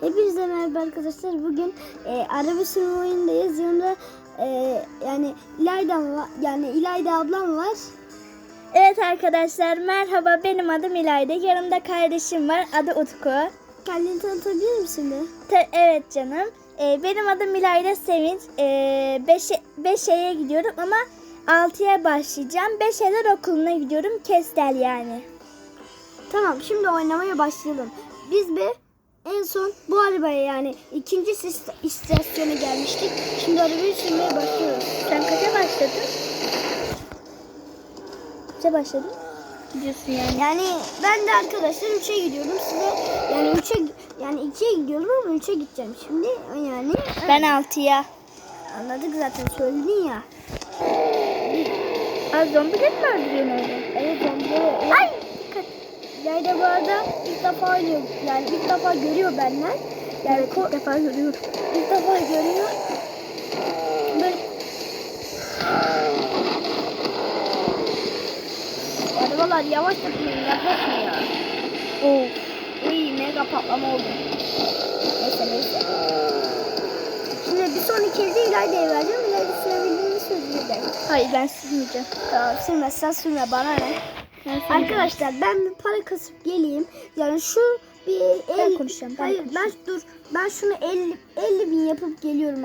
Hepinize merhaba arkadaşlar. Bugün e, araba sürme oyundayız. Yanımda e, yani İlayda var. Yani İlayda ablam var. Evet arkadaşlar merhaba benim adım İlayda. Yanımda kardeşim var adı Utku. Kendini tanıtabilir misin de? Ta- evet canım. Ee, benim adım İlayda Sevinç. 5'e gidiyorum ama 6'ya başlayacağım. 5'eler okuluna gidiyorum. Kestel yani. Tamam şimdi oynamaya başlayalım. Biz bir en son bu arabaya yani ikinci istasyona gelmiştik. Şimdi arabayı sürmeye başlıyoruz. Sen kaça başladın? Kaça başladın? Gidiyorsun yani. Yani ben de arkadaşlar 3'e gidiyorum. Size yani 3'e yani 2'ye gidiyorum ama 3'e gideceğim şimdi. Yani Ben 6'ya. anladık zaten söyledin ya. Az zombileri mi öldürüyorsun öyle? Evet zombileri. Ay! Yayda bu arada ilk defa oynuyor. Yani ilk defa görüyor benden. Yani Evet, ilk defa görüyorum. ilk defa görüyor. Böyle Arabalar yavaş yapıyor, yaklaşmıyor ya. Oo. Uy mega patlama oldu. Neyse neyse. Şimdi bir sonraki elde İlayda'ya vereceğim. İlayda sürebildiğini söyleyecek. Hayır ben sürmeyeceğim. Tamam sürmezsen sürme bana ne. Ben. Arkadaşlar ben bir para kasıp geleyim. Yani şu bir Ben 50 konuşacağım, ben Hayır ben dur. Ben şunu 50 50 bin yapıp geliyorum